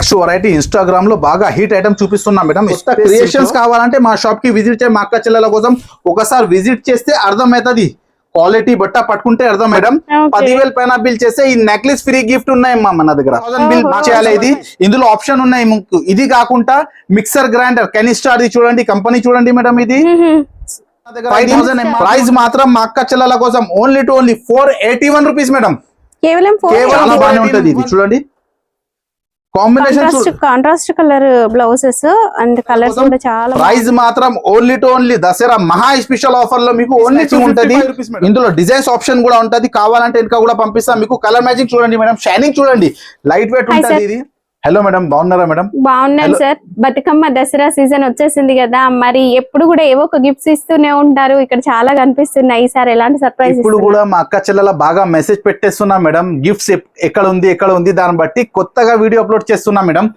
Next variety ఇన్స్టాగ్రామ్లో బాగా hit item చూపిస్తున్నా మేడం. క్రియేషన్స్ కావాలంటే మా షాప్కి విజిట్ చేయ మా అక్క చెల్లెల కోసం ఒకసారి విజిట్ చేస్తే అర్థమవుతుంది క్వాలిటీ బట్ట పట్టుకుంటే అర్థం మేడం. పదివేల పైన బిల్ చేస్తే ఈ నెక్లెస్ ఫ్రీ గిఫ్ట్ ఉన్నాయమ్మా మన దగ్గర. బిల్ Oh, చేయాలి ఇది. ఇందులో ఆప్షన్ ఉన్నాయి మీకు. ఇది కాకుండా మిక్సర్ గ్రైండర్ కెనిస్టార్ చూడండి కంపెనీ చూడండి మేడం ఇది. థౌసండ్ ప్రైస్ మాత్రం మా అక్క చెల్లెల కోసం only to only four eighty one rupees madam. కేవలం కేవలం బాగానే ఉంటది ఇది. చూడండి. Combination contrast colour blouses and colours కూడా చాలా ప్రైస్ మాత్రం ఓన్లీ టు ఓన్లీ దసరా మహా స్పెషల్ ఆఫర్లో మీకు ఓన్లీ ఉంటది ఇందులో డిజైన్స్ ఆప్షన్ కూడా ఉంటది. కావాలంటే ఇంకా కూడా పంపిస్తాం. మీకు కలర్ మ్యాచింగ్ చూడండి మేడం షైనింగ్ చూడండి. లైట్ వెయిట్ ఉంటది. ఇది. హలో మేడం బాగున్నారా మేడం బాగున్నాను. సార్ బతుకమ్మ దసరా సీజన్ వచ్చేసింది కదా. మరి ఎప్పుడు కూడా ఏవో ఒక గిఫ్ట్స్ ఇస్తూనే ఉంటారు. ఇక్కడ చాలా కనిపిస్తున్నాయి ఈసారి ఎలాంటి సర్ప్రైజ్ ఇప్పుడు కూడా మా అక్క చెల్లెల బాగా మెసేజ్ పెట్టేస్తున్నా మేడం గిఫ్ట్స్ ఎక్కడ ఉంది ఎక్కడ ఉంది దాన్ని బట్టి కొత్తగా వీడియో అప్లోడ్ చేస్తున్నా మేడం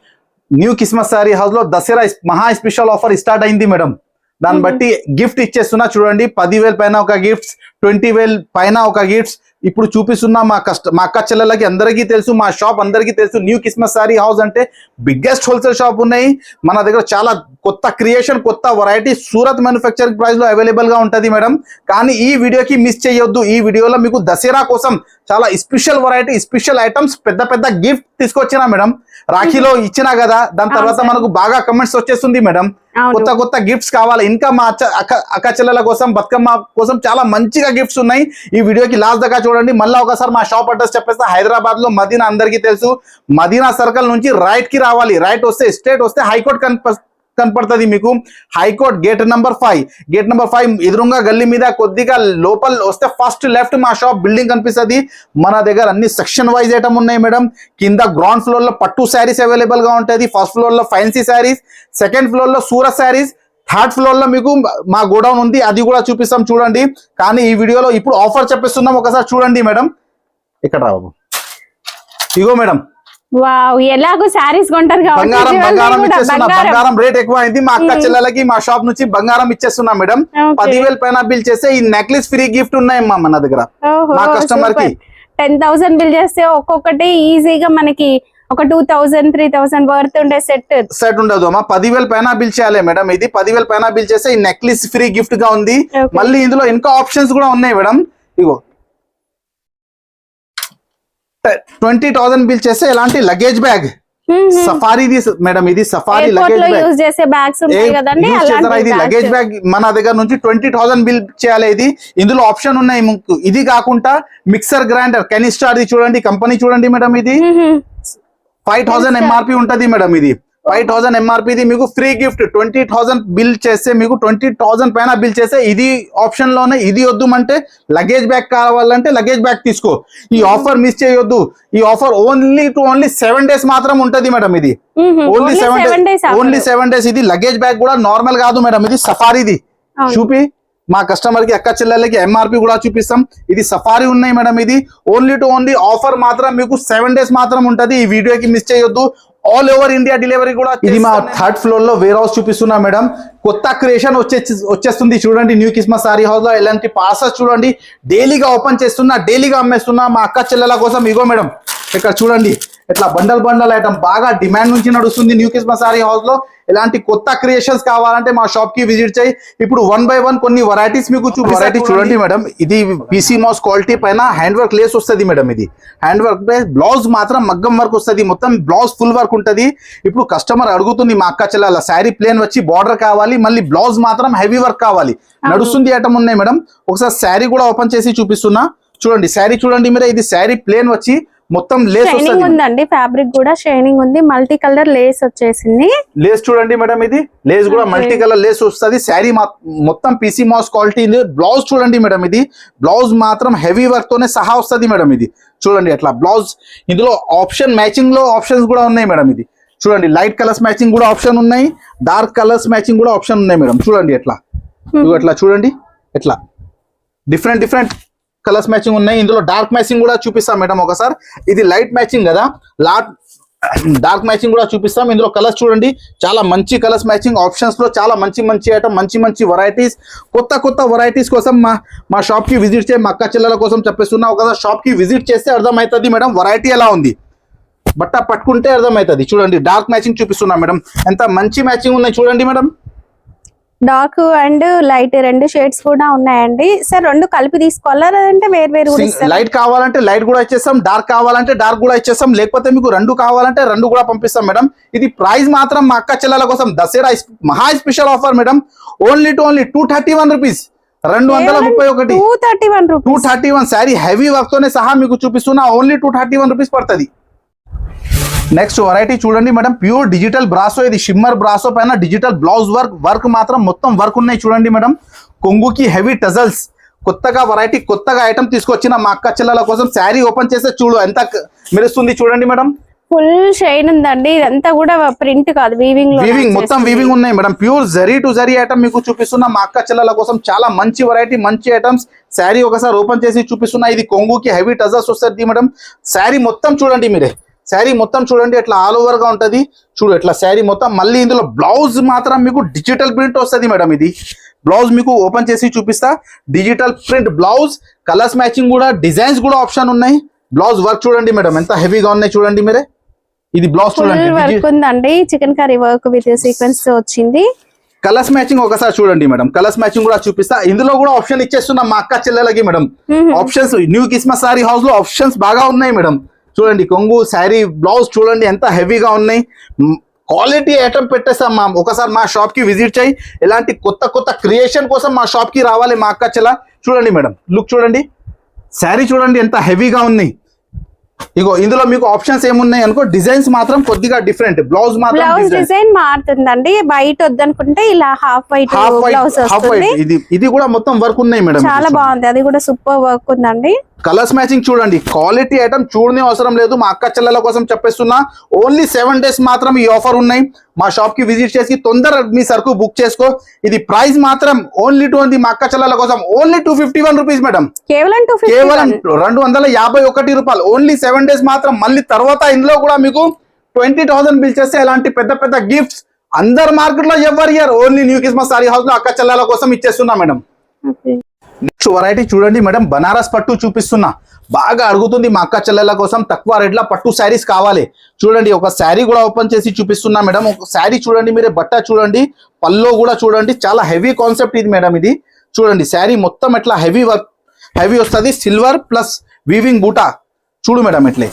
న్యూ క్రిస్మస్ సారీ హౌస్లో దసరా మహా స్పెషల్ ఆఫర్ స్టార్ట్ అయింది మేడం దాన్ని. బట్టి గిఫ్ట్ ఇచ్చేస్తున్నా చూడండి. పదివేల పైన ఒక గిఫ్ట్స్ ట్వంటీ వేల పైన ఒక గిఫ్ట్స్ ఇప్పుడు చూపిస్తున్నా మా కష్ట మా అక్క చెల్లెలకి అందరికీ తెలుసు మా షాప్ అందరికీ తెలుసు. న్యూ క్రిస్మస్ సారీ హౌస్ అంటే బిగ్గెస్ట్ హోల్సేల్ షాప్ ఉన్నాయి. మన దగ్గర చాలా కొత్త క్రియేషన్ కొత్త వెరైటీ సూరత్ మ్యానుఫ్యాక్చరింగ్ ప్రైస్లో అవైలబుల్గా ఉంటది మేడం. కానీ ఈ వీడియోకి మిస్ చేయొద్దు. ఈ వీడియోలో మీకు దసరా కోసం చాలా స్పెషల్ వెరైటీ స్పెషల్ ఐటమ్స్ పెద్ద పెద్ద గిఫ్ట్ తీసుకొచ్చినా మేడం. రాఖీలో ఇచ్చినా కదా దాని తర్వాత. మనకు బాగా కమెంట్స్ వచ్చేస్తుంది మేడం. కొత్త కొత్త గిఫ్ట్స్ కావాలి. ఇంకా మా అక్క అక్క చెల్లెల కోసం బతుకమ్మ కోసం చాలా మంచిగా గిఫ్ట్స్ ఉన్నాయి. ఈ వీడియోకి లాస్ట్ దాకా చూడండి. మళ్ళీ ఒకసారి మా షాప్ అడ్రస్ చెప్పేస్తే హైదరాబాద్లో మదీనా అందరికీ తెలుసు. మదీనా సర్కిల్ నుంచి రైట్కి రావాలి. రైట్ వస్తే స్ట్రేట్ వస్తే హైకోర్ట్ కనిప కనపడుతుంది మీకు. High court gate number five gate number five ఎదురుగా గల్లీ మీద కొద్దిగా లోపల వస్తే ఫస్ట్ లెఫ్ట్ మా షాప్ బిల్డింగ్ కనిపిస్తుంది. మన దగ్గర అన్ని సెక్షన్ వైజ్ ఐటమ్ ఉన్నాయి మేడం. కింద గ్రౌండ్ ఫ్లోర్లో పట్టు శారీస్ అవైలబుల్గా ఉంటుంది. ఫస్ట్ ఫ్లోర్లో ఫ్యాన్సీ శారీస్. సెకండ్ ఫ్లోర్లో సూరత్ శారీస్. థర్డ్ ఫ్లోర్లో మీకు మా గోడౌన్ ఉంది అది కూడా చూపిస్తాం చూడండి. కానీ ఈ వీడియోలో ఇప్పుడు ఆఫర్ చెప్పిస్తున్నాం ఒకసారి చూడండి మేడం. ఇక్కడ రా బాబు. ఇగో మేడం. ఎలాగో శారీస్ కొంటారు బంగారం బంగారం ఇచ్చేస్తున్నా. బంగారం. రేట్ ఎక్కువ అయింది మా అక్క. చెల్లెలకి మా షాప్ నుంచి బంగారం ఇచ్చేస్తున్నా మేడం. పదివేల పైన బిల్ చేస్తే ఈ నెక్లెస్ ఫ్రీ గిఫ్ట్ ఉన్నాయమ్మా మన దగ్గర. మా customer కి. టెన్ థౌసండ్ బిల్ చేస్తే ఒక్కొక్కటి ఈజీగా మనకి ఒక two thousand three thousand worth ఉండే సెట్ సెట్ ఉండదు అమ్మా. పదివేల పైన బిల్ చేయాలి మేడం. ఇది పదివేల పైన బిల్ చేస్తే ఈ నెక్లెస్ ఫ్రీ గిఫ్ట్గా ఉంది. మళ్ళీ ఇందులో ఇంకా ఆప్షన్స్ కూడా ఉన్నాయి మేడం. ఇగో. ట్వంటీ థౌసండ్ బిల్ చేస్తే ఎలాంటి లగేజ్ బ్యాగ్ సఫారీ మేడం ఇది సఫారీ లగేజ్ బ్యాగ్ ఇది లగేజ్ బ్యాగ్ మన దగ్గర నుంచి ట్వంటీ థౌసండ్ బిల్ చేయాలి ఇది. ఇందులో ఆప్షన్ ఉన్నాయి. మీకు ఇది కాకుండా మిక్సర్ గ్రైండర్ కెనిస్టార్ చూడండి కంపెనీ చూడండి మేడం ఇది. ఫైవ్ థౌసండ్ ఎంఆర్పి ఉంటది మేడం ఇది. ఫైవ్ థౌసండ్ ఎంఆర్పి ఇది మీకు free gift. Twenty thousand bill చేస్తే మీకు ట్వంటీ థౌసండ్ పైన బిల్ చేస్తే ఇది ఆప్షన్లోనే ఇది వద్దు అంటే లగేజ్ బ్యాగ్ కావాలంటే లగేజ్ బ్యాగ్ తీసుకో. ఈ ఆఫర్ మిస్ చేయొద్దు. ఈ offer only to only seven days మాత్రం ఉంటది మేడం ఇది. Only seven days only seven days ఇది లగేజ్ బ్యాగ్ కూడా నార్మల్ కాదు మేడం. ఇది సఫారీది. చూపి. మా కస్టమర్కి అక్క చెల్లెలకి ఎంఆర్పి కూడా చూపిస్తాం. ఇది సఫారీ ఉన్నాయి మేడం ఇది. ఓన్లీ టు ఓన్లీ ఆఫర్ మాత్రం మీకు సెవెన్ డేస్ మాత్రం ఉంటది. ఈ వీడియోకి మిస్ చేయొద్దు. ఆల్ ఓవర్ ఇండియా డెలివరీ కూడా ఇది మా థర్డ్ ఫ్లోర్లో వేర్ హౌస్ చూపిస్తున్నా మేడం. కొత్త క్రియేషన్ వచ్చే వచ్చేస్తుంది. చూడండి న్యూ క్రిస్మస్ సారీ హౌస్లో ఎలాంటి పార్సల్స్ చూడండి. డైలీగా ఓపెన్ చేస్తున్నా డైలీగా అమ్మేస్తున్నా మా అక్క చెల్లెల కోసం. ఇగో మేడం ఇక్కడ చూడండి. ఇట్లా బండల్ బండల్ ఐటమ్ బాగా డిమాండ్ నుంచి నడుస్తుంది న్యూ క్రిస్మస్ సారీ హౌస్లో. ఇలాంటి కొత్త క్రియేషన్స్ కావాలంటే మా షాప్కి విజిట్ చేయి. ఇప్పుడు వన్ బై వన్ కొన్ని వెరైటీస్ మీకు వెరైటీ చూడండి మేడం ఇది పీసీ మాస్ క్వాలిటీ పైన హ్యాండ్ వర్క్ లేస్ వస్తుంది మేడం ఇది. హ్యాండ్ వర్క్ బ్లౌజ్ మాత్రం మగ్గం వర్క్ వస్తుంది. మొత్తం బ్లౌజ్ ఫుల్ వర్క్ ఉంటది. ఇప్పుడు కస్టమర్ అడుగుతుంది మా అక్క చెల్లెల శారీ ప్లేన్ వచ్చి బార్డర్ కావాలి. మళ్ళీ బ్లౌజ్ మాత్రం హెవీ వర్క్ కావాలి. నడుస్తుంది ఐటమ్ ఉన్నాయి మేడం ఒకసారి శారీ కూడా ఓపెన్ చేసి చూపిస్తున్నా. చూడండి శారీ చూడండి మీరే. ఇది శారీ ప్లేన్ వచ్చి మొత్తం లేస్ ఉందండి ఫ్యాబ్రిక్ కూడా షైనింగ్ ఉంది. మల్టీ కలర్ లేస్ వచ్చేసింది. లేస్ చూడండి మేడం ఇది. లేస్ కూడా. మల్టీ కలర్ లేస్ వస్తుంది. శారీ మొత్తం పీసీ మాస్ క్వాలిటీ బ్లౌజ్ చూడండి మేడం ఇది. బ్లౌజ్ మాత్రం హెవీ వర్క్ తోనే సహా వస్తుంది మేడం ఇది. చూడండి అట్లా బ్లౌజ్ ఇందులో ఆప్షన్ మ్యాచింగ్లో ఆప్షన్స్ కూడా ఉన్నాయి మేడం ఇది. చూడండి లైట్ కలర్స్ మ్యాచింగ్ కూడా ఆప్షన్ ఉన్నాయి. డార్క్ కలర్స్ మ్యాచింగ్ కూడా ఆప్షన్ ఉన్నాయి మేడం. చూడండి ఎట్లా. ఇదిగో ఎట్లా చూడండి. ఎట్లా. డిఫరెంట్ డిఫరెంట్ కలర్స్ మ్యాచింగ్ ఉన్నాయి. ఇందులో డార్క్ మ్యాచింగ్ కూడా చూపిస్తాం మేడం ఒకసారి. ఇది లైట్ మ్యాచింగ్ కదా. లాట్ డార్క్ మ్యాచింగ్ కూడా చూపిస్తాం. ఇందులో కలర్స్ చూడండి. చాలా మంచి కలర్స్ మ్యాచింగ్. ఆప్షన్స్లో చాలా మంచి మంచి ఐటమ్ మంచి మంచి వెరైటీస్ కొత్త కొత్త వెరైటీస్ కోసం మా మా షాప్కి విజిట్ చేయ. మా అక్క చెల్లెల కోసం చెప్పేస్తున్నా. ఒకసారి షాప్కి విజిట్ చేస్తే అర్థమవుతుంది మేడం వెరైటీ ఎలా ఉంది. బట్ట పట్టుకుంటే అర్థమవుతుంది చూడండి డార్క్ మ్యాచింగ్ చూపిస్తున్నా మేడం. ఎంత మంచి మ్యాచింగ్ ఉన్నాయి చూడండి మేడం. డార్క్ అండ్ లైట్ రెండు షేడ్స్ కూడా ఉన్నాయండి. సార్ రెండు కలిపి తీసుకోవాలా? లేదంటే వేరు? లైట్ కావాలంటే లైట్ కూడా ఇచ్చేస్తాం డార్క్ కావాలంటే డార్క్ కూడా ఇచ్చేస్తాం లేకపోతే మీకు రెండు కావాలంటే రెండు కూడా పంపిస్తాం మేడం. ఇది ప్రైస్ మాత్రం మా అక్క చెల్లెల కోసం దసరా మహా special offer madam. Only to only two thirty one rupees రెండు వందల ముప్పై ఒకటి. Two thirty one two rupees thirty one sari heavy work తోనే సహా మీకు చూపిస్తున్నా only two thirty one rupees పడుతుంది. నెక్స్ట్ వెరైటీ చూడండి మేడం ప్యూర్ డిజిటల్ బ్రాసో ఇది షిమ్మర్ బ్రాసో పైన డిజిటల్ బ్లౌజ్ వర్క్ వర్క్ మాత్రం మొత్తం వర్క్ ఉన్నాయి చూడండి మేడం కొంగుకి హెవీ టజల్స్ కొత్తగా వెరైటీ కొత్తగా ఐటమ్ తీసుకొచ్చిన మా అక్క చెల్లెల కోసం శారీ ఓపెన్ చేస్తే చూడు ఎంత మెరుస్తుంది చూడండి మేడం ఫుల్ షైన్ ఉందండి. ఇదంతా కూడా ప్రింట్ కాదు వీవింగ్లో వీవింగ్ మొత్తం వీవింగ్ ఉన్నాయి madam pure zari to zari item మీకు చూపిస్తున్నా మా అక్క చెల్లెల కోసం చాలా మంచి వెరైటీ మంచి ఐటమ్స్ శారీ ఒకసారి ఓపెన్ చేసి చూపిస్తున్నా. ఇది కొంగుకి హెవీ టజల్స్ వస్తుంది మేడం శారీ మొత్తం చూడండి మీరే. శారీ మొత్తం చూడండి ఎట్లా ఆల్ ఓవర్గా ఉంటది. చూడు ఎట్లా శారీ మొత్తం. మళ్ళీ ఇందులో బ్లౌజ్ మాత్రం మీకు డిజిటల్ ప్రింట్ వస్తుంది మేడం ఇది. బ్లౌజ్ మీకు ఓపెన్ చేసి చూపిస్తా. Digital print blouse colours matching కూడా డిజైన్స్ కూడా ఆప్షన్ ఉన్నాయి. బ్లౌజ్ వర్క్ చూడండి మేడం ఎంత హెవీగా ఉన్నాయి చూడండి మీరే. ఇది బ్లౌజ్ చూడండి వర్క్ Digi- ఉందండి. Chicken curry work with sequence వచ్చింది. కలర్స్ మ్యాచింగ్ ఒకసారి చూడండి మేడం. కలర్స్ మ్యాచింగ్ కూడా చూపిస్తా. ఇందులో కూడా ఆప్షన్ ఇచ్చేస్తున్నాం మా అక్క చెల్లెలకి madam. Options new Christmas sari హౌస్లో ఆప్షన్స్ బాగా ఉన్నాయి మేడం. చూడండి కొంగు శారీ బ్లౌజ్ చూడండి ఎంత హెవీగా ఉన్నాయి. క్వాలిటీ ఐటమ్ పెట్టేస్తాం మా ఒకసారి మా షాప్కి విజిట్ చేయి. ఇలాంటి కొత్త కొత్త క్రియేషన్ కోసం మా షాప్కి రావాలి మా అక్క చెల్ల. చూడండి మేడం లుక్ చూడండి. శారీ చూడండి ఎంత హెవీగా ఉంది ఇగో ఇందులో మీకు ఆప్షన్స్ ఏమున్నాయి అనుకో డిజైన్స్ మాత్రం కొద్దిగా డిఫరెంట్. బ్లౌజ్ మాత్రం డిజైన్. మారుతుందండి. వైట్ వద్దనుకుంటే ఇలా హాఫ్ వైట్ హాఫ్ వైట్ ఇది ఇది కూడా మొత్తం వర్క్ ఉన్నాయి మేడం. చాలా బాగుంది. అది కూడా సూపర్ వర్క్ ఉందండి. కలర్స్ మ్యాచింగ్ చూడండి. క్వాలిటీ ఐటమ్ చూడనే అవసరం లేదు. మా అక్క చెల్లెల కోసం చెప్పేస్తున్నా. ఓన్లీ సెవెన్ డేస్ మాత్రం ఈ ఆఫర్ ఉన్నాయి. మా షాప్కి విజిట్ చేసి తొందర మీ సరుకు బుక్ చేసుకో. ఇది ప్రైస్ మాత్రం ఓన్లీ టూ మా అక్క చెల్లెల కోసం. Only two fifty one rupees madam కేవలం కేవలం రెండు వందల యాభై ఒకటి రూపాయలు. ఓన్లీ సెవెన్ డేస్ మాత్రం. మళ్ళీ తర్వాత ఇందులో కూడా మీకు ట్వంటీ థౌసండ్ బిల్ చేస్తే ఇలాంటి పెద్ద పెద్ద గిఫ్ట్స్ అందరు మార్కెట్లో ఎవరు year only new Christmas sari హౌస్లో అక్క చెల్లెల కోసం ఇచ్చేస్తున్నా మేడం నెక్స్ట్ వెరైటీ చూడండి మేడం. బనారస్ పట్టు చూపిస్తున్నా. బాగా అడుగుతుంది మా అక్క చెల్లెల కోసం. తక్కువ రేట్లో పట్టు శారీస్ కావాలి. చూడండి ఒక శారీ కూడా ఓపెన్ చేసి చూపిస్తున్నా మేడం. ఒక శారీ చూడండి మీరే బట్ట చూడండి పల్లో కూడా చూడండి. చాలా హెవీ కాన్సెప్ట్ ఇది మేడం ఇది. చూడండి శారీ మొత్తం ఎట్లా హెవీ వర్క్ హెవీ వస్తుంది. సిల్వర్ ప్లస్ వీవింగ్ బూటా. చూడు మేడం ఎట్లే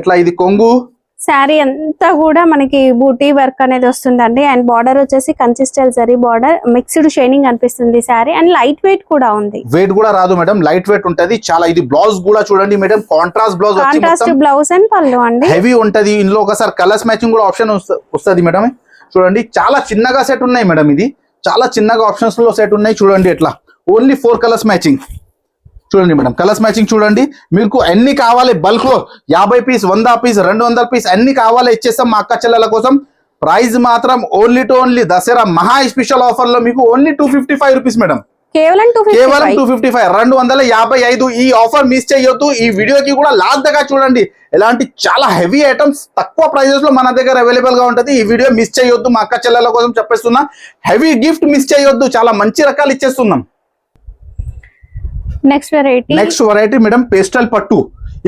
ఎట్లా ఇది కొంగు? శారీ అంతా కూడా మనకి బూటీ వర్క్ అనేది వస్తుందండి. అండ్ బార్డర్ వచ్చేసి కన్సిస్టెల్ జరీ బార్డర్ మిక్స్డ్ షైనింగ్ అనిపిస్తుంది శారీ. అండ్ లైట్ వెయిట్ కూడా ఉంది. వెయిట్ కూడా రాదు మేడం. లైట్ వెయిట్ ఉంటది. చాలా ఇది బ్లౌజ్ కూడా చూడండి madam. Contrast blouse contrast blouse and పళ్ళు అండి. హెవీ ఉంటది. ఇందులో ఒకసారి కలర్స్ మ్యాచింగ్ కూడా ఆప్షన్ వస్తుంది మేడం. చూడండి. చాలా చిన్నగా సెట్ ఉన్నాయి మేడం ఇది. చాలా చిన్నగా ఆప్షన్స్లో సెట్ ఉన్నాయి. చూడండి ఎట్లా. ఓన్లీ ఫోర్ కలర్స్ మ్యాచింగ్ చూడండి మేడం కలర్స్ మ్యాచింగ్ చూడండి. మీకు ఎన్ని కావాలి? బల్క్లో యాభై పీస్ వంద పీస్ రెండు వందల పీస్ అన్ని కావాలి ఇచ్చేస్తాం మా అక్క చెల్లెల కోసం. ప్రైస్ మాత్రం ఓన్లీ టు ఓన్లీ దసరా మహా స్పెషల్ ఆఫర్లో మీకు only two fifty five rupees madam. కేవలం టూ కేవలం ఫిఫ్టీ టూ ఫిఫ్టీ ఫైవ్ రెండు వందల యాభై ఐదు ఈ ఆఫర్ మిస్ చేయొద్దు. ఈ వీడియోకి కూడా లాస్ట్ దాకా చూడండి. ఇలాంటి చాలా హెవీ ఐటమ్స్ తక్కువ ప్రైజెస్లో మన దగ్గర అవైలబుల్గా ఉంటది. ఈ వీడియో మిస్ చేయొద్దు మా అక్క చెల్లెల కోసం చెప్పేస్తున్నా. హెవీ గిఫ్ట్ మిస్ చేయొద్దు. చాలా మంచి రకాలు ఇచ్చేస్తున్నాం. Next variety next variety madam pastel పట్టు.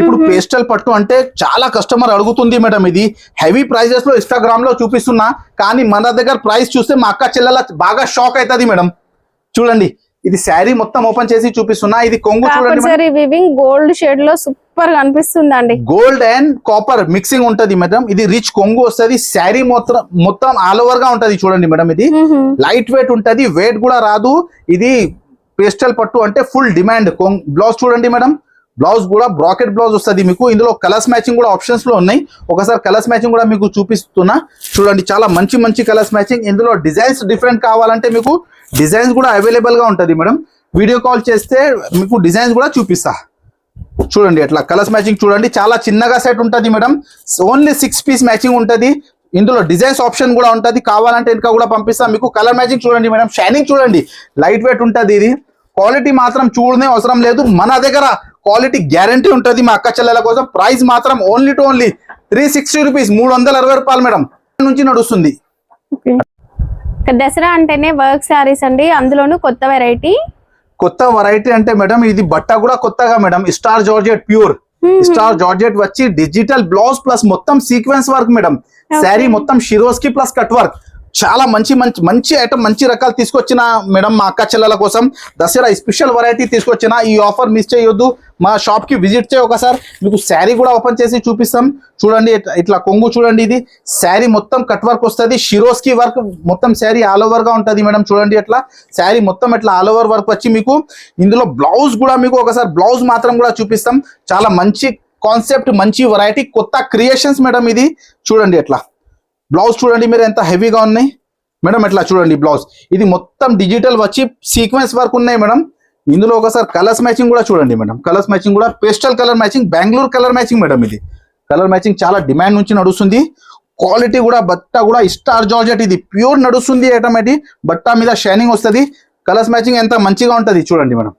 ఇప్పుడు పేస్టల్ పట్టు అంటే చాలా కస్టమర్ అడుగుతుంది మేడం ఇది. హెవీ ప్రైజెస్లో ఇన్స్టాగ్రామ్లో చూపిస్తున్నా కానీ మన దగ్గర ప్రైస్ చూస్తే మా అక్క చెల్లెల బాగా షాక్ అవుతుంది మేడం చూడండి ఇది శారీ మొత్తం ఓపెన్ చేసి చూపిస్తున్నా ఇది కొంగు చూడండి వివింగ్ గోల్డ్ షేడ్లో సూపర్గా అనిపిస్తుందండి గోల్డ్ అండ్ కాపర్ మిక్సింగ్ ఉంటది మేడం ఇది రిచ్ కొంగు వస్తది శారీ మొత్తం మొత్తం ఆల్ ఓవర్గా ఉంటది చూడండి మేడం ఇది. లైట్ వెయిట్ ఉంటది వెయిట్ కూడా రాదు. ఇది పేస్టల్ పట్టు అంటే ఫుల్ డిమాండ్. బ్లౌజ్ చూడండి మేడం. బ్లౌజ్ కూడా బ్రాకెట్ బ్లౌజ్ వస్తుంది మీకు. ఇందులో కలర్స్ మ్యాచింగ్ కూడా ఆప్షన్స్లో ఉన్నాయి. ఒకసారి కలర్స్ మ్యాచింగ్ కూడా మీకు చూపిస్తున్నా. చూడండి చాలా మంచి మంచి కలర్స్ మ్యాచింగ్. ఇందులో డిజైన్స్ డిఫరెంట్ కావాలంటే మీకు డిజైన్స్ కూడా అవైలబుల్గా ఉంటుంది మేడం. వీడియో కాల్ చేస్తే మీకు డిజైన్స్ కూడా చూపిస్తా. చూడండి అట్లా కలర్స్ మ్యాచింగ్ చూడండి. చాలా చిన్నగా సెట్ ఉంటుంది madam. Only six piece matching ఉంటుంది. ఇందులో డిజైన్స్ ఆప్షన్ కూడా ఉంటది. కావాలంటే ఇంకా కూడా పంపిస్తాం. మీకు కలర్ మ్యాచింగ్ చూడండి మేడం. షైనింగ్ చూడండి. లైట్ వెయిట్ ఉంటది ఇది. క్వాలిటీ మాత్రం చూడనే అవసరం లేదు. మన దగ్గర క్వాలిటీ గ్యారంటీ ఉంటది మా అక్క చెల్లెల కోసం. ప్రైస్ మాత్రం only to only three sixty rupees మూడు వందల అరవై రూపాయలు మేడం. నుంచి నడుస్తుంది. దసరా అంటేనే వర్క్ శారీస్ అండి. అందులోనూ కొత్త వెరైటీ కొత్త వెరైటీ అంటే మేడం ఇది బట్ట కూడా కొత్తగా madam. Star georgette pure star georgette వచ్చి డిజిటల్ బ్లౌజ్ ప్లస్ మొత్తం సీక్వెన్స్ వర్క్ మేడం. శారీ మొత్తం షిరోస్కి ప్లస్ కట్ వర్క్ చాలా మంచి మంచి మంచి ఐటమ్ మంచి రకాలు తీసుకొచ్చిన మేడం మా అక్క చెల్లెల కోసం. దసరా స్పెషల్ వెరైటీ తీసుకొచ్చిన ఈ ఆఫర్ మిస్ చేయొద్దు. మా షాప్కి విజిట్ చేయ ఒకసారి. మీకు శారీ కూడా ఓపెన్ చేసి చూపిస్తాం. చూడండి ఇట్లా- కొంగు చూడండి ఇది. శారీ మొత్తం కట్ వర్క్ వస్తుంది. షిరోస్కి వర్క్ మొత్తం శారీ ఆల్ ఓవర్గా ఉంటుంది మేడం. చూడండి అట్లా శారీ మొత్తం ఇట్లా ఆల్ ఓవర్ వర్క్ వచ్చి మీకు. ఇందులో బ్లౌజ్ కూడా మీకు ఒకసారి బ్లౌజ్ మాత్రం కూడా చూపిస్తాం. చాలా మంచి కాన్సెప్ట్ మంచి వెరైటీ కొత్త క్రియేషన్స్ మేడం ఇది. చూడండి ఎట్లా. బ్లౌజ్ చూడండి మీరు ఎంత హెవీగా ఉన్నాయి. మేడం ఎట్లా చూడండి బ్లౌజ్ ఇది మొత్తం డిజిటల్ వచ్చి సీక్వెన్స్ వర్క్ ఉన్నాయి మేడం ఇందులో ఒకసారి కలర్స్ మ్యాచింగ్ కూడా చూడండి మేడం కలర్స్ మ్యాచింగ్ కూడా pastel colour matching Bengaluru colour matching madam ఇది. కలర్ మ్యాచింగ్ చాలా డిమాండ్ నుంచి నడుస్తుంది. క్వాలిటీ కూడా బట్ట కూడా స్టార్ జార్జెట్ ఇది. ప్యూర్ నడుస్తుంది ఆటోమేటిక్ బట్ట మీద షైనింగ్ వస్తుంది. కలర్స్ మ్యాచింగ్ ఎంత మంచిగా ఉంటది చూడండి మేడం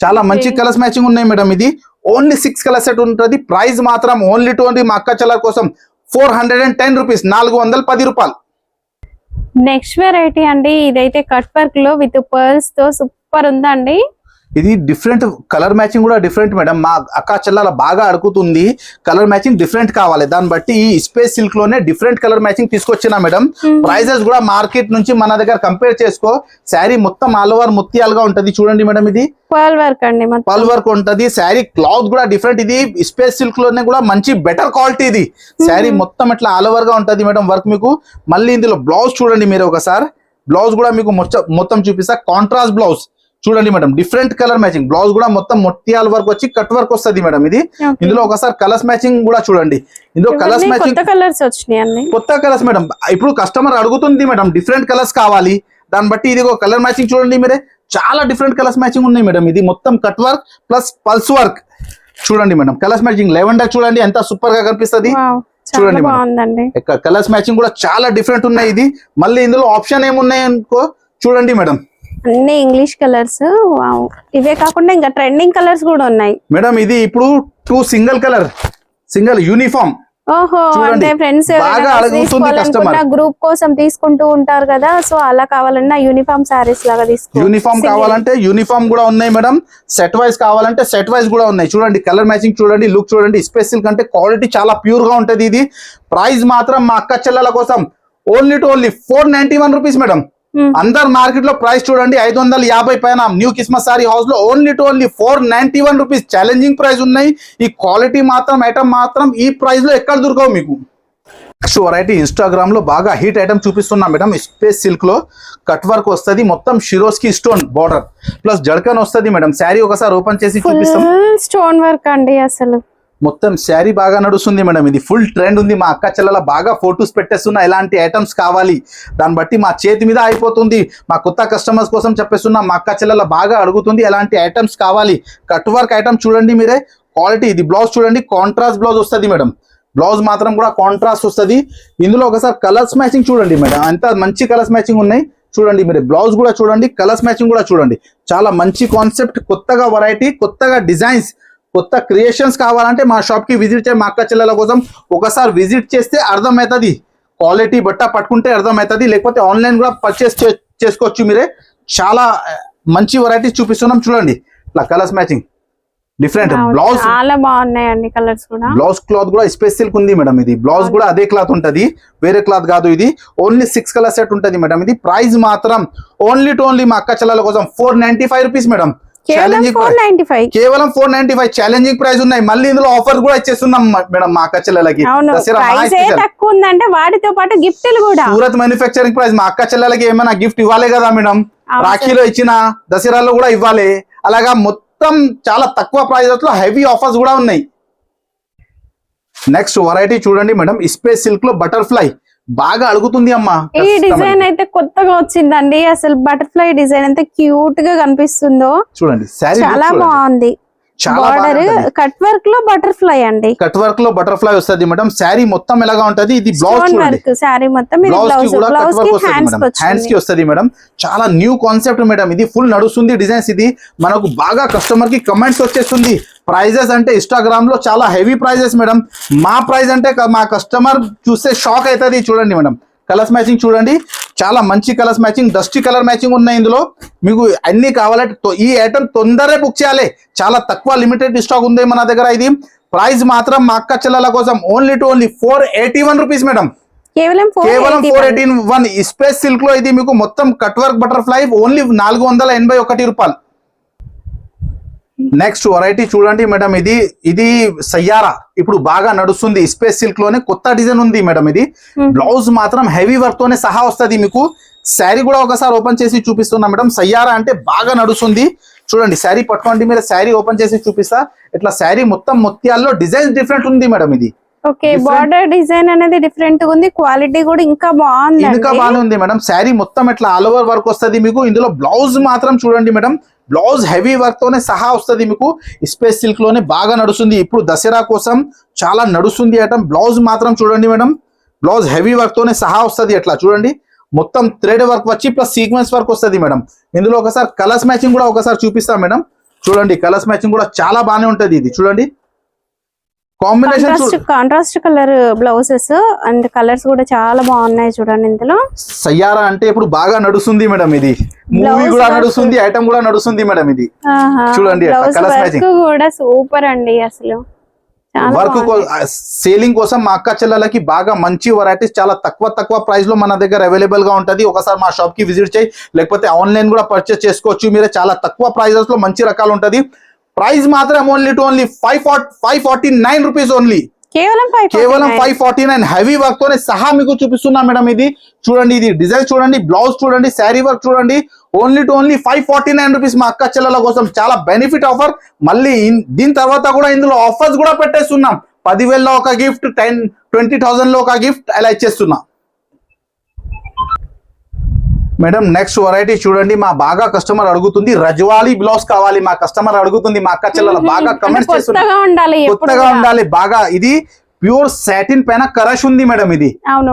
చాలా మంచి. కలర్స్ మ్యాచింగ్ ఉన్నాయి మేడం ఇది. ఓన్లీ సిక్స్ కలర్ సెట్ ఉంటుంది. ప్రైస్ మాత్రం ఓన్లీ టు మా అక్క చెల్లెల కోసం four hundred and ten rupees నాలుగు వందల పది రూపాయలు. నెక్స్ట్ వెరైటీ అండి ఇదైతే కట్ వర్క్లో విత్ పర్ల్స్తో సూపర్ ఉందండి. ఇది డిఫరెంట్ కలర్ మ్యాచింగ్ కూడా డిఫరెంట్ మేడం మా అక్క చెల్లెల బాగా అడుగుతుంది. కలర్ మ్యాచింగ్ డిఫరెంట్ కావాలి. దాన్ని బట్టి ఈ స్పేస్ సిల్క్లోనే డిఫరెంట్ కలర్ మ్యాచింగ్ తీసుకొచ్చిన మేడం ప్రైజెస్ కూడా మార్కెట్ నుంచి మన దగ్గర కంపేర్ చేసుకో. శారీ మొత్తం ఆల్ ఓవర్ ముత్యాలుగా ఉంటది. చూడండి మేడం ఇది. పర్ల్ వర్క్ అండి పల్ వర్క్ ఉంటది. శారీ క్లాత్ కూడా డిఫరెంట్ ఇది స్పేస్ సిల్క్లోనే కూడా మంచి బెటర్ క్వాలిటీ ఇది. శారీ మొత్తం ఇట్లా ఆల్ ఓవర్గా ఉంటది మేడం వర్క్ మీకు. మళ్ళీ ఇందులో బ్లౌజ్ చూడండి మీరు ఒకసారి. బ్లౌజ్ కూడా మీకు మొత్తం మొత్తం చూపిస్తా. కాంట్రాస్ట్ బ్లౌజ్ చూడండి madam different colour matching blouse కూడా మొత్తం మొట్టియాల వర్క్ వచ్చి కట్ వర్క్ వస్తది మేడం ఇది. ఇందులో ఒకసారి కలర్స్ మ్యాచింగ్ కూడా చూడండి. ఇందులో కలర్స్ మ్యాచింగ్ కొత్త కలర్స్ కొత్త కలర్స్ మేడం. ఇప్పుడు కస్టమర్ అడుగుతుంది మేడం డిఫరెంట్ కలర్స్ కావాలి. దాన్ని బట్టి ఇది ఒక కలర్ మ్యాచింగ్ చూడండి మీరే. చాలా డిఫరెంట్ కలర్స్ మ్యాచింగ్ ఉన్నాయి మేడం. ఇది మొత్తం cut work plus pulse work చూడండి మేడం కలర్స్ మ్యాచింగ్ లెవెండర్ చూడండి ఎంత సూపర్గా కనిపిస్తది. చూడండి కలర్స్ మ్యాచింగ్ కూడా చాలా డిఫరెంట్ ఉన్నాయి ఇది. మళ్ళీ ఇందులో ఆప్షన్ ఏమున్నాయి అనుకో చూడండి మేడం. అన్ని ఇంగ్లీష్ కలర్స్ ఇవే కాకుండా ఇంకా ట్రెండింగ్ కలర్స్ కూడా ఉన్నాయి. మేడం ఇది ఇప్పుడు two single colour single uniform ఓహో. అంటే ఫ్రెండ్స్ customer. గ్రూప్ కోసం తీసుకుంటూ ఉంటారు కదా సో అలా కావాలన్నా యూనిఫామ్ సారీస్ లాగా తీసుకో. యూనిఫామ్. కావాలంటే యూనిఫామ్ కూడా ఉన్నాయి మేడం సెట్ వైజ్ కావాలంటే సెట్ వైజ్ కూడా ఉన్నాయి. చూడండి కలర్ మ్యాచింగ్ చూడండి లుక్ చూడండి. స్పెషల్ కంటే క్వాలిటీ చాలా ప్యూర్గా ఉంటది ఇది. ప్రైస్ మాత్రం మా అక్క చెల్లెల కోసం only to only four ninety one rupees madam. అందరు మార్కెట్లో ప్రైస్ చూడండి ఐదు వందల యాభై పైన. న్యూ కిస్మస్ సారీ హౌస్లో only to only four ninety one rupees challenging price ఉన్నాయి. ఈ క్వాలిటీ మాత్రం ఐటమ్ మాత్రం ఈ ప్రైస్లో ఎక్కడ దొరకవు మీకు. నెక్స్ట్ వెరైటీ ఇన్స్టాగ్రామ్లో బాగా హీట్ ఐటమ్ చూపిస్తున్నా మేడం స్పేస్ సిల్క్లో కట్ వర్క్ వస్తది. మొత్తం షిరోస్కి స్టోన్ బార్డర్ ప్లస్ జడకన్ వస్తది మేడం శారీ ఒకసారి ఓపెన్ చేసి చూపిస్తాం. స్టోన్ వర్క్ అండి అసలు. మొత్తం శారీ బాగా నడుస్తుంది మేడం. ఇది ఫుల్ ట్రెండ్ ఉంది. మా అక్క చెల్లెల బాగా ఫొటోస్ పెట్టేస్తున్నా. ఎలాంటి ఐటమ్స్ కావాలి? దాన్ని బట్టి మా చేతి మీద అయిపోతుంది. మా కొత్త కస్టమర్స్ కోసం చెప్పేస్తున్నా. మా అక్క చెల్లెల బాగా అడుగుతుంది ఎలాంటి ఐటమ్స్ కావాలి. కట్ వర్క్ ఐటమ్ చూడండి మీరే. క్వాలిటీ ఇది బ్లౌజ్ చూడండి. కాంట్రాస్ట్ బ్లౌజ్ వస్తుంది మేడం. బ్లౌజ్ మాత్రం కూడా కాంట్రాస్ట్ వస్తుంది. ఇందులో ఒకసారి కలర్స్ మ్యాచింగ్ చూడండి మేడం. అంత మంచి కలర్స్ మ్యాచింగ్ ఉన్నాయి. చూడండి మీరు. బ్లౌజ్ కూడా చూడండి. కలర్స్ మ్యాచింగ్ కూడా చూడండి. చాలా మంచి కాన్సెప్ట్ కొత్తగా వెరైటీ కొత్తగా డిజైన్స్ కొత్త క్రియేషన్స్ కావాలంటే మా షాప్కి విజిట్ చేయ మా అక్క చెల్లెల కోసం ఒకసారి విజిట్ చేస్తే అర్థమవుతుంది. క్వాలిటీ బట్ట పట్టుకుంటే అర్థమవుతుంది. లేకపోతే ఆన్లైన్ కూడా పర్చేస్ చేసుకోవచ్చు మీరే. చాలా మంచి వెరైటీస్ చూపిస్తున్నాం. చూడండి. ఇట్లా కలర్స్ మ్యాచింగ్ డిఫరెంట్ బ్లౌజ్ చాలా బాగున్నాయండి కలర్స్ కూడా. బ్లౌజ్ క్లాత్ కూడా స్పెషల్ ఉంది మేడం ఇది. బ్లౌజ్ కూడా అదే క్లాత్ ఉంటది. వేరే క్లాత్ కాదు ఇది. ఓన్లీ సిక్స్ కలర్ సెట్ ఉంటది మేడం ఇది. ప్రైస్ మాత్రం ఓన్లీ టు ఓన్లీ మా అక్క చెల్లెల కోసం four ninety five rupees madam. Challenging కేవలం four ninety five challenging price ఉన్నాయి. మళ్ళీ ఇందులో ఆఫర్ కూడా ఇచ్చేస్తున్నాం మేడం మా అక్క చెల్లెలకి. అవును దసరా మహా ప్రైస్ ఏ స్పెషల్. తక్కువ ఉందంటే వాటితో పాటు గిఫ్ట్లు కూడా. సూరత్ మ్యానుఫ్యాక్చరింగ్ ప్రైస్ మా అక్క చెల్లెలకి ఏమైనా గిఫ్ట్ ఇవ్వాలి కదా మేడం? రాఖీలో ఇచ్చిన దసరాలో కూడా ఇవ్వాలి. అలాగా మొత్తం చాలా తక్కువ ప్రైజెస్లో హెవీ ఆఫర్స్ కూడా ఉన్నాయి. నెక్స్ట్ వెరైటీ చూడండి మేడం. స్పేస్ సిల్క్లో బటర్ఫ్లై బాగా అడుగుతుంది అమ్మా. ఈ డిజైన్ అయితే కొత్తగా వచ్చిందండి. అసలు బటర్ఫ్లై డిజైన్ ఎంత క్యూట్గా కనిపిస్తుందో. చూడండి చాలా బాగుంది. బార్డర్. కట్ వర్క్లో బటర్ఫ్లై అండి. కట్ వర్క్లో బటర్ఫ్లై వస్తుంది మేడం శారీ మొత్తం ఎలాగా ఉంటది? ఇది బ్లౌజ్ స్టోన్ చూడండి. వర్క్ శారీ మొత్తం ఇది బ్లౌజ్కి బ్లౌజ్ కూడా కట్ బ్లౌజ్కి వర్క్ వస్తుంది హ్యాండ్స్కి వస్తుంది. మేడం చాలా న్యూ కాన్సెప్ట్ మేడం ఇది ఫుల్ నడుస్తుంది డిజైన్స్ ఇది. మనకు బాగా కస్టమర్కి కమెంట్స్ వచ్చేస్తుంది. ప్రైజెస్ అంటే ఇన్స్టాగ్రామ్లో చాలా హెవీ ప్రైజెస్ మేడం మా ప్రైస్ అంటే మా కస్టమర్ చూస్తే షాక్ అవుతుంది. చూడండి మేడం కలర్స్ మ్యాచింగ్ చూడండి. చాలా మంచి colours matching dusty colour matching ఉన్నాయి ఇందులో. మీకు అన్ని కావాలంటే ఈ ఐటమ్ తొందరగా బుక్ చేయాలి. చాలా తక్కువ లిమిటెడ్ స్టాక్ ఉంది మన దగ్గర ఇది. ప్రైస్ మాత్రం మా అక్క చెల్లెల కోసం only to only four eighty one rupees madam కేవలం ఫోర్ ఎయిటీన్ వన్ స్పేస్ సిల్క్లో ఇది మీకు మొత్తం కట్ వర్క్ బటర్ఫ్లై ఓన్లీ నాలుగు వందల ఎనభై ఒకటి రూపాయలు. నెక్స్ట్ వెరైటీ చూడండి మేడం ఇది ఇది సయ్యారా. ఇప్పుడు బాగా నడుస్తుంది. స్పేస్ సిల్క్లోనే కొత్త డిజైన్ ఉంది మేడం ఇది. బ్లౌజ్ మాత్రం హెవీ వర్క్ తోనే సహా వస్తుంది మీకు. శారీ కూడా ఒకసారి ఓపెన్ చేసి చూపిస్తున్నా మేడం. సయ్యారా అంటే బాగా నడుస్తుంది. చూడండి శారీ పట్టుకోండి మీరు శారీ ఓపెన్ చేసి చూపిస్తా. ఇట్లా శారీ మొత్తం మొత్యాల్లో డిజైన్ డిఫరెంట్ ఉంది మేడం ఇది. ఓకే బార్డర్ డిజైన్ అనేది డిఫరెంట్ ఉంది. క్వాలిటీ కూడా ఇంకా బాగుంది ఇంకా బాగానే ఉంది మేడం. శారీ మొత్తం ఇట్లా ఆల్ ఓవర్ వర్క్ వస్తుంది మీకు. ఇందులో బ్లౌజ్ మాత్రం చూడండి మేడం. బ్లౌజ్ హెవీ వర్క్తోనే సహా వస్తుంది మీకు. స్పేస్ సిల్క్లోనే బాగా నడుస్తుంది. ఇప్పుడు దసరా కోసం చాలా నడుస్తుంది ఐటమ్. బ్లౌజ్ మాత్రం చూడండి మేడం. బ్లౌజ్ హెవీ వర్క్ తోనే సహా వస్తుంది. అట్లా చూడండి. మొత్తం థ్రెడ్ వర్క్ వచ్చి ప్లస్ సీక్వెన్స్ వర్క్ వస్తుంది మేడం. ఇందులో ఒకసారి కలర్స్ మ్యాచింగ్ కూడా ఒకసారి చూపిస్తాం మేడం. చూడండి కలర్స్ మ్యాచింగ్ కూడా చాలా బాగానే ఉంటుంది ఇది. చూడండి. Combination contrast colour blouses and colours కూడా చాలా బాగున్నాయి చూడండి ఇందులో. సయ్యారా అంటే ఇప్పుడు బాగా నడుస్తుంది మేడం ఇది. మూవీ కూడా. నడుస్తుంది ఐటమ్ కూడా నడుస్తుంది మేడం ఇది. చూడండి. కూడా సూపర్ అండి అసలు. వర్క్. సేలింగ్ కోసం మా అక్క చెల్లెలకి బాగా మంచి వెరైటీస్ చాలా తక్కువ తక్కువ ప్రైస్లో మన దగ్గర అవైలబుల్గా ఉంటది. ఒకసారి మా షాప్కి విజిట్ చేయి లేకపోతే ఆన్లైన్ కూడా పర్చేస్ చేసుకోవచ్చు. మీరే చాలా తక్కువ ప్రైజెస్లో మంచి రకాలు ఉంటది. ప్రైస్ మాత్రం only to only five five forty nine rupees only కేవలం ఫైవ్ కేవలం five forty nine heavy work తోనే సహా మీకు చూపిస్తున్నా మేడం ఇది. చూడండి ఇది డిజైన్ చూడండి బ్లౌజ్ చూడండి శారీ వర్క్ చూడండి. Only to only five forty nine rupees మా అక్క చెల్లెల కోసం చాలా బెనిఫిట్ ఆఫర్ మళ్ళీ దీని తర్వాత కూడా ఇందులో ఆఫర్స్ కూడా పెట్టేస్తున్నాం. పదివేలలో ఒక గిఫ్ట్ టెన్ ట్వంటీ థౌసండ్లో ఒక గిఫ్ట్ అలా ఇచ్చేస్తున్నా. మేడం నెక్స్ట్ వెరైటీ చూడండి మా బాగా కస్టమర్ అడుగుతుంది. రజవాళీ బ్లౌజ్ కావాలి మా కస్టమర్ అడుగుతుంది మా అక్క చెల్లెల బాగా కమెంట్స్ చేస్తున్నారు. కొత్తగా ఉండాలి బాగా. ఇది ప్యూర్ సాటిన్ పైన కరష్ ఉంది మేడం ఇది.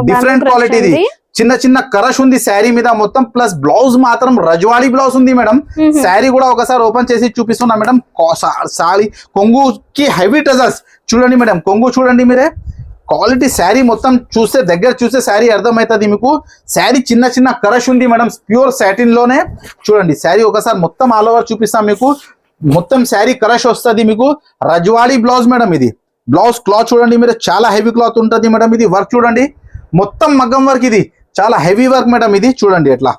డిఫరెంట్ క్వాలిటీ ఇది. చిన్న చిన్న కరష్ ఉంది శారీ మీద మొత్తం ప్లస్ బ్లౌజ్ మాత్రం రజవాళీ బ్లౌజ్ ఉంది మేడం. శారీ కూడా ఒకసారి ఓపెన్ చేసి చూపిస్తున్నా మేడం. సారీ కొంగుకి హెవీ టజల్స్ చూడండి మేడం కొంగు చూడండి మీరే. క్వాలిటీ శారీ మొత్తం చూస్తే దగ్గర చూస్తే శారీ అర్థమవుతుంది మీకు. శారీ చిన్న చిన్న కరష్ ఉంది మేడం ప్యూర్ సాటిన్లోనే చూడండి శారీ ఒకసారి మొత్తం ఆల్ ఓవర్ చూపిస్తాం మీకు. మొత్తం శారీ కరష్ వస్తుంది మీకు. రజవాళీ బ్లౌజ్ మేడం ఇది. బ్లౌజ్ క్లాత్ చూడండి మీరు చాలా హెవీ క్లాత్ ఉంటుంది మేడం ఇది. వర్క్ చూడండి మొత్తం మగ్గం వర్క్ ఇది. చాలా హెవీ వర్క్ మేడం ఇది. చూడండి ఎట్లా.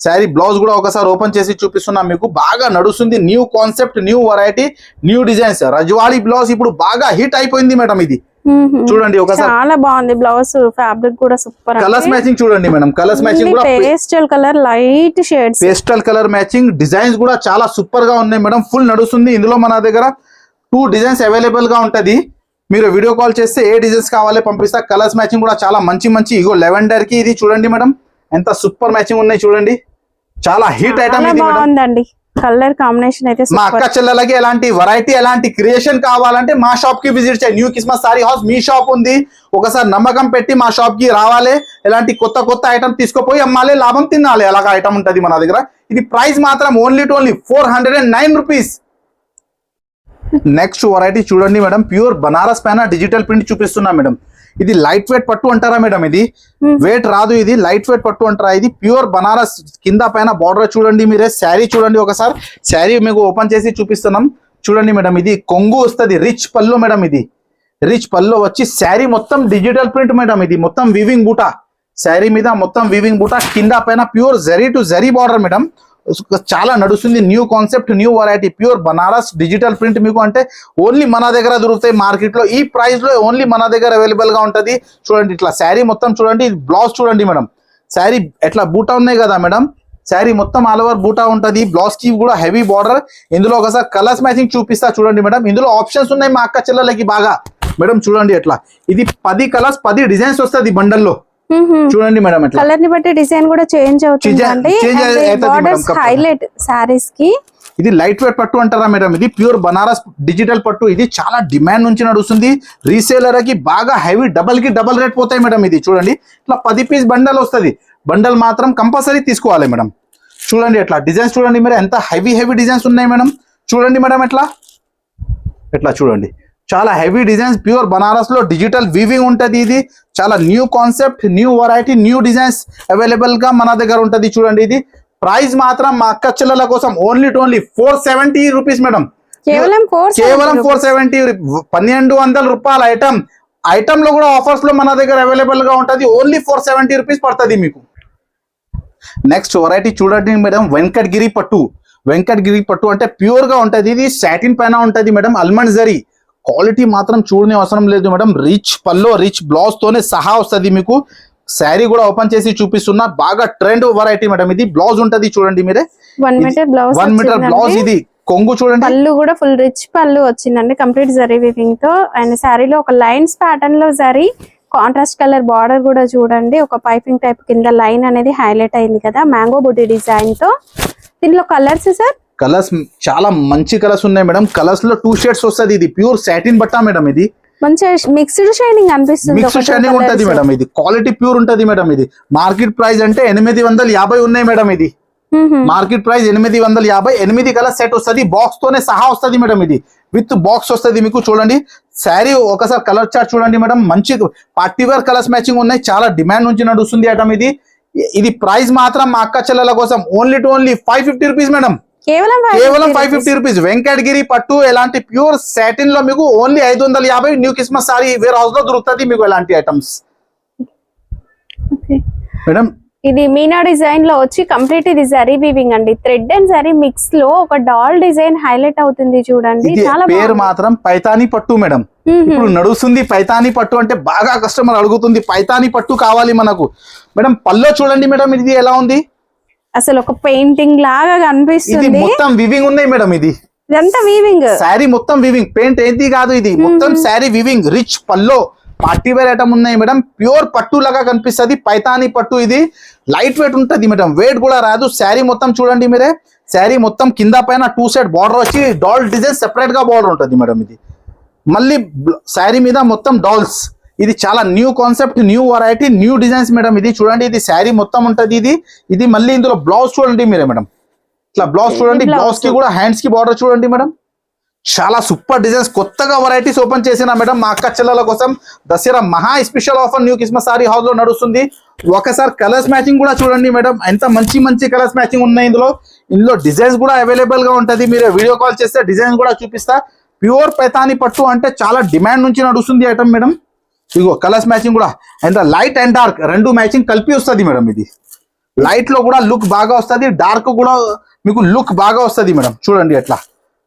శారీ బ్లౌజ్ కూడా ఒకసారి ఓపెన్ చేసి చూపిస్తున్నాం మీకు. బాగా నడుస్తుంది new concept new variety new designs రజవాళీ blouse ఇప్పుడు బాగా హిట్ అయిపోయింది మేడం ఇది. చూడండి ఒకసారి. చాలా బాగుంది. బ్లౌజ్ ఫ్యాబ్రిక్ కూడా సూపర్ కలర్స్ మ్యాచింగ్ చూడండి మేడం. కలర్స్ మ్యాచింగ్ కూడా pastel colour light shades pastel colour matching designs కూడా చాలా సూపర్గా ఉన్నాయి మేడం. ఫుల్ నడుస్తుంది. ఇందులో మన దగ్గర టూ డిజైన్స్ అవైలబుల్గా ఉంటది. మీరు వీడియో కాల్ చేస్తే ఏ డిజైన్స్ కావాలి పంపిస్తా. కలర్స్ మ్యాచింగ్ కూడా చాలా మంచి మంచి. ఇగో లెవెండర్కి ఇది చూడండి మేడం. ఎంత సూపర్ మ్యాచింగ్ ఉన్నాయి చూడండి. చాలా హిట్ ఐటమ్ ఇది మేడం. కలర్ కాంబినేషన్ అయితే మా అక్క చెల్లెలకి ఎలాంటి వెరైటీ ఎలాంటి క్రియేషన్ కావాలంటే మా షాప్కి విజిట్ చేయండి. న్యూ కిస్మస్ సారీ హౌస్ మీ షాప్ ఉంది. ఒకసారి నమ్మకం పెట్టి మా షాప్కి రావాలి. ఎలాంటి కొత్త కొత్త ఐటమ్ తీసుకుపోయి అమ్మాలి లాభం తినాలి. అలాగా ఐటమ్ ఉంటది మన దగ్గర. ఇది ప్రైస్ మాత్రం only to only four hundred and nine rupees next variety చూడండి మేడం. ప్యూర్ బనారస్ పైన డిజిటల్ ప్రింట్ చూపిస్తున్నా మేడం. ఇది లైట్ వెయిట్ పట్టు అంటారా మేడం ఇది. వెయిట్ రాదు ఇది లైట్ వెయిట్ పట్టు అంటారా ఇది? ప్యూర్ బనారస్ కింద పైన బార్డర్ చూడండి మీరే శారీ చూడండి ఒకసారి. శారీ మీకు ఓపెన్ చేసి చూపిస్తున్నాం. చూడండి మేడం ఇది కొంగు వస్తుంది రిచ్ పళ్ళు మేడం ఇది. రిచ్ పళ్ళు వచ్చి శారీ మొత్తం డిజిటల్ ప్రింట్ మేడం ఇది మొత్తం వివింగ్ బూటా. శారీ మీద మొత్తం వివింగ్ బూటా కింద పైన pure zari to zari border madam. చాలా నడుస్తుంది. New concept new variety pure Banaras digital print మీకు అంటే ఓన్లీ మన దగ్గర దొరుకుతాయి మార్కెట్లో. ఈ ప్రైస్లో ఓన్లీ మన దగ్గర అవైలబుల్గా చూడండి ఇట్లా శారీ మొత్తం చూడండి బ్లౌజ్ చూడండి మేడం. శారీ ఎట్లా బూటా ఉన్నాయి కదా మేడం? శారీ మొత్తం ఆల్ ఓవర్ బూటా ఉంటుంది. బ్లౌజ్కి కూడా హెవీ బార్డర్ ఇందులో ఒకసారి కలర్స్ మ్యాచింగ్ చూపిస్తా చూడండి మేడం. ఇందులో ఆప్షన్స్ ఉన్నాయి మా అక్క చెల్లెలకి బాగా. మేడం చూడండి ఎట్లా. ఇది పది కలర్స్ పది డిజైన్స్ వస్తుంది బండల్లో. చూడండి మేడం కలర్ని బట్టి డిజైన్ కూడా చేంజ్ అవుతుంది బార్డర్స్ హైలైట్ సారీస్కి ఇది లైట్ వెయిట్ పట్టు అంటారా మేడం? ఇది ప్యూర్ బనారస్ డిజిటల్ పట్టు. ఇది చాలా డిమాండ్ నుంచి నడుస్తుంది. రీసేలర్కి బాగా హెవీ డబల్కి డబల్ రేట్ పోతాయి మేడం ఇది. చూడండి. ఇట్లా పది పీస్ బండల్ వస్తుంది. బండల్ మాత్రం కంపల్సరీ తీసుకోవాలి మేడం. చూడండి ఎట్లా. డిజైన్స్ చూడండి మీరు. ఎంత హెవీ హెవీ డిజైన్స్ ఉన్నాయి మేడం. చూడండి మేడం ఎట్లా. ఎట్లా చూడండి. చాలా హెవీ డిజైన్స్ ప్యూర్ బనారస్లో డిజిటల్ వీవింగ్ ఉంటది ఇది. చాలా new concept new variety new designs అవైలబుల్గా మన దగ్గర ఉంటది చూడండి ఇది. ప్రైస్ మాత్రం మా అక్క చెల్లెల కోసం only to only four seventy rupees madam కేవలం ఫోర్ కేవలం ఫోర్ సెవెంటీ పన్నెండు వందల రూపాయల ఐటమ్ ఐటమ్లో కూడా ఆఫర్స్లో మన దగ్గర అవైలబుల్గా ఉంటది. ఓన్లీ ఫోర్ సెవెంటీ రూపీస్ పడుతుంది మీకు. నెక్స్ట్ వెరైటీ చూడండి మేడం వెంకటగిరి పట్టు వెంకటగిరి పట్టు అంటే ప్యూర్గా ఉంటది ఇది. సాటిన్ పైన ఉంటది మేడం అల్మండ్ జరీ క్వాలిటీ మాత్రం చూడని అవసరం లేదు madam. Rich pallu rich blouse తోనే సహా వస్తది మీకు. శారీ కూడా ఓపెన్ చేసి చూపిస్తున్నా. బాగా ట్రెండ్ వెరైటీ మేడం ఇది. బ్లౌజ్ ఉంటది చూడండి మీరే. One metre blouse one metre blouse ఇది. కొంగు చూడండి. పళ్ళు కూడా ఫుల్ రిచ్ పళ్ళు వచ్చిందండి. కంప్లీట్ జరీ వీవింగ్తో. అండ్ శారీలో ఒక లైన్స్ ప్యాటర్న్లో జరీ కాంట్రాస్ట్ కలర్ బార్డర్ కూడా చూడండి. ఒక పైపింగ్ టైప్ కింద లైన్ అనేది హైలైట్ అయింది కదా. మ్యాంగో బుడ్డి డిజైన్తో. దీనిలో కలర్స్ సార్? కలర్స్ చాలా మంచి కలర్స్ ఉన్నాయి మేడం. కలర్స్లో టూ షేడ్స్ వస్తది ఇది. ప్యూర్ సాటిన్ బట్ట మేడం ఇది. మంచి మిక్స్డ్ షైనింగ్ అనిపిస్తుంది. మిక్స్ ఒక two షైనింగ్ ఉంటది. మేడం ఇది. క్వాలిటీ ప్యూర్ ఉంటది మేడం ఇది. మార్కెట్ ప్రైస్ అంటే ఎనిమిది వందల యాభై ఉన్నాయి మేడం ఇది. మార్కెట్ ప్రైస్ ఎనిమిది వందల యాభై ఎనిమిది కలర్ సెట్ వస్తది. బాక్స్ తోనే సహా వస్తది మేడం ఇది. విత్ బాక్స్ వస్తది మీకు చూడండి. శారీ ఒకసారి కలర్ చార్ట్ చూడండి మేడం. మంచి పార్టీ వేర్ కలర్స్ మ్యాచింగ్ ఉన్నాయి. చాలా డిమాండ్ నుంచి నడుస్తుంది ఐటమ్ ఇది. ఇది ప్రైస్ మాత్రం మా అక్క చెల్లెల కోసం only to only five fifty rupees madam. కేవలం కేవలం ఫైవ్ ఫిఫ్టీ రూపీస్ వెంకటగిరి పట్టు ఎలాంటి ప్యూర్ సాటిన్లో మీకు ఓన్లీ ఐదు వందల యాభై న్యూ క్రిస్మస్ సారీ వేర్ హౌస్లో దొరుకుతుంది మీకు ఎలాంటి ఐటమ్స్. మేడం ఇది మీనా డిజైన్లో వచ్చి కంప్లీట్ ఇది జరీ వీవింగ్ అండి. థ్రెడ్ అండ్ జరీ మిక్స్లో ఒక డాల్ డిజైన్ హైలైట్ అవుతుంది చూడండి. చాలా పేరు. మాత్రం పైతాని పట్టు మేడం. ఇప్పుడు నడుస్తుంది పైతాని పట్టు అంటే బాగా కస్టమర్ అడుగుతుంది. పైతాని పట్టు కావాలి మనకు. మేడం పల్లో చూడండి మేడం ఇది ఎలా ఉంది? అసలు ఒక పెయింటింగ్ లాగా కనిపిస్తుంది. మొత్తం వివింగ్ ఉన్నాయి మేడం ఇది. ఇదంతా వీవింగ్ శారీ మొత్తం వివింగ్ పెయింట్ ఏంటి కాదు ఇది. మొత్తం sari weaving rich pallu party wear item ఉన్నాయి మేడం. ప్యూర్ పట్టు లాగా కనిపిస్తుంది. పైతాని పట్టు ఇది. లైట్ వెయిట్ ఉంటుంది మేడం. వెయిట్ కూడా రాదు. శారీ మొత్తం చూడండి మీరే. శారీ మొత్తం కింద పైన టూ సైడ్ బార్డర్ వచ్చి డాల్ డిజైన్ సెపరేట్గా బార్డర్ ఉంటుంది మేడం ఇది. మళ్ళీ శారీ మీద మొత్తం డాల్స్ ఇది చాలా new concept new variety new designs madam ఇది చూడండి ఇది శారీ మొత్తం ఉంటది ఇది. ఇది మళ్ళీ ఇందులో బ్లౌజ్ చూడండి మీరే మేడం ఇట్లా బ్లౌజ్ చూడండి. బ్లౌజ్కి కూడా హ్యాండ్స్కి బార్డర్ చూడండి మేడం చాలా సూపర్ డిజైన్స్ కొత్తగా వెరైటీస్ ఓపెన్ చేసిన మేడం మా అక్క చెల్లెల కోసం దసరా మహా special offer new Christmas sari హౌస్లో నడుస్తుంది. ఒకసారి కలర్స్ మ్యాచింగ్ కూడా చూడండి మేడం ఎంత మంచి మంచి కలర్స్ మ్యాచింగ్ ఉన్నాయి ఇందులో. ఇందులో డిజైన్స్ కూడా అవైలబుల్గా ఉంటది. మీరు వీడియో కాల్ చేస్తే డిజైన్స్ కూడా చూపిస్తా. ప్యూర్ పైతాని పట్టు అంటే చాలా డిమాండ్ నుంచి నడుస్తుంది ఐటమ్ మేడం ఇగో కలర్స్ మ్యాచింగ్ కూడా. And light and dark. రెండు మ్యాచింగ్ కలిపి వస్తుంది మేడం ఇది. లైట్లో కూడా లుక్ బాగా వస్తుంది డార్క్ కూడా మీకు లుక్ బాగా వస్తుంది మేడం. చూడండి ఎట్లా.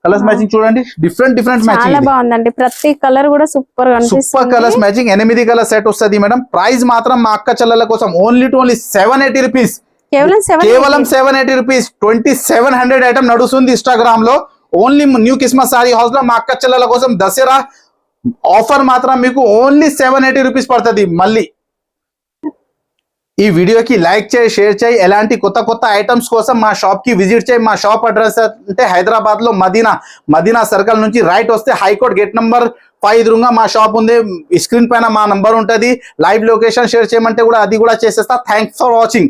కలర్స్ మ్యాచింగ్ చూడండి. డిఫరెంట్ డిఫరెంట్ చాలా మ్యాచింగ్ బాగుందండి. ప్రతి కలర్ కూడా సూపర్ సూపర్ కలర్స్ మ్యాచింగ్. ఎనిమిది కలర్ సెట్ వస్తుంది మేడం. ప్రైస్ మాత్రం మా అక్క చెల్లెల కోసం only to only seven eighty rupees కేవలం సెవెన్ కేవలం seven eighty rupees twenty seven hundred item నడుస్తుంది ఇన్స్టాగ్రామ్లో. ఓన్లీ న్యూ క్రిస్మస్ సారీ హౌస్లో మా అక్క చెల్లెల కోసం దసరా ఆఫర్ మాత్రం మీకు ఓన్లీ సెవెన్ ఎయిటీ రూపీస్ పడుతుంది మళ్ళీ. ఈ వీడియోకి లైక్ చేయి షేర్ చేయి. ఎలాంటి కొత్త కొత్త ఐటమ్స్ కోసం మా షాప్కి విజిట్ చేయి. మా షాప్ అడ్రస్ అంటే హైదరాబాద్లో మదీనా మదీనా సర్కిల్ నుంచి రైట్ వస్తే high court gate number five ఎదురుగా మా షాప్ ఉంది. స్క్రీన్ పైన మా నంబర్ ఉంటుంది. లైవ్ లొకేషన్ షేర్ చేయమంటే కూడా అది కూడా చేసేస్తా. Thanks for watching